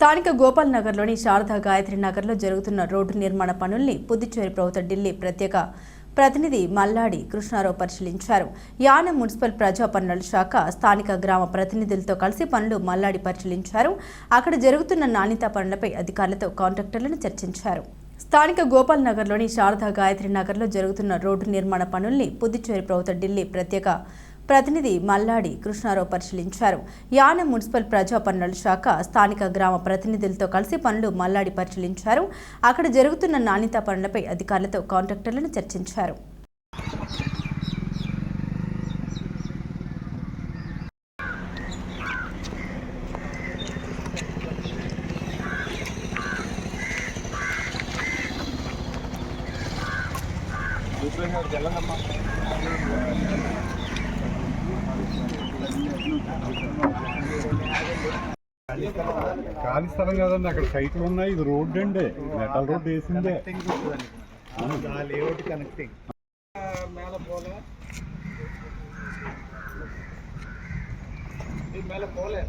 స్థానిక గోపాల్ నగర్లోని శారదా గాయత్రి నగర్లో జరుగుతున్న రోడ్డు నిర్మాణ పనుల్ని పుదుచ్చేరి ప్రభుత్వ ఢిల్లీ ప్రత్యేక ప్రతినిధి మల్లాడి కృష్ణారావు పరిశీలించారు. యాన మున్సిపల్ ప్రజా పనుల శాఖ స్థానిక గ్రామ ప్రతినిధులతో కలిసి పనులు మల్లాడి పరిశీలించారు. అక్కడ జరుగుతున్న నాణ్యతా పనులపై అధికారులతో కాంట్రాక్టర్లను చర్చించారు. స్థానిక గోపాల్ నగర్లోని శారదా గాయత్రి నగర్లో జరుగుతున్న రోడ్డు నిర్మాణ పనుల్ని పుదుచ్చేరి ప్రభుత్వ ఢిల్లీ ప్రత్యేక ప్రతినిధి మల్లాడి కృష్ణారావు పరిశీలించారు. యాన మున్సిపల్ ప్రజా పనుల శాఖ స్థానిక గ్రామ ప్రతినిధులతో కలిసి పనులు మల్లాడి పరిశీలించారు. అక్కడ జరుగుతున్న నాణ్యతా పనులపై అధికారులతో కాంట్రాక్టర్లను చర్చించారు. ఖాళీ స్థలం కాదండి అక్కడ సైట్లు ఉన్నాయి. ఇది రోడ్ అండి. Metal road వేసిందే. కనెక్టింగ్ పోలే పోలే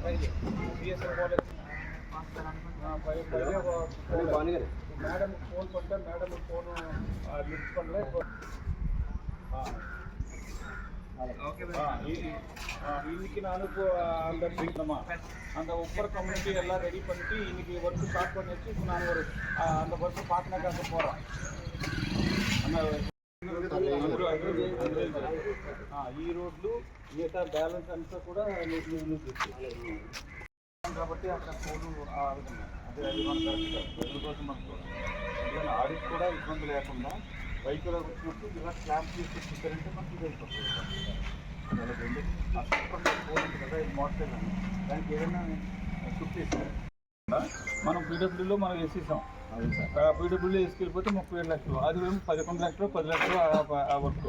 మేడం ఫోన్ కొంటే మేడం ఫోన్ లిఫ్ట్ పడలే இன்னைக்கு நான் இப்போ அந்த நம்ம அந்த ஒவ்வொரு கம்யூனிட்டி எல்லாம் ரெடி பண்ணிட்டு இன்னைக்கு ஒர்க் ஸ்டார்ட் பண்ணி வச்சு இப்போ நான் ஒரு ஆ, அந்த ஒர்க் பார்ட்னருக்காக போகிறேன் ఈ రోడ్లు మిగతా బ్యాలెన్స్ అంతా కూడా కాబట్టి అక్కడ కోడు ఆ విధంగా అదే అది మన కరెక్ట్ ప్రజల కోసం మనకు అందుకని ఆడిట్ కూడా ఇబ్బంది లేకుండా వచ్చినప్పుడు ఇలా తీసి చూసారంటే మనకి కదా ఇది అని దానికి ఏదైనా చేసాం మనం పీడబ్ల్యూలో మనం వేసేసాం. పీడబ్ల్యూలో వేసుకెళ్ళిపోతే ముప్పై ఏడు లక్షలు. అది పదకొండు లక్షలు పది లక్షలు ఆ వర్క్.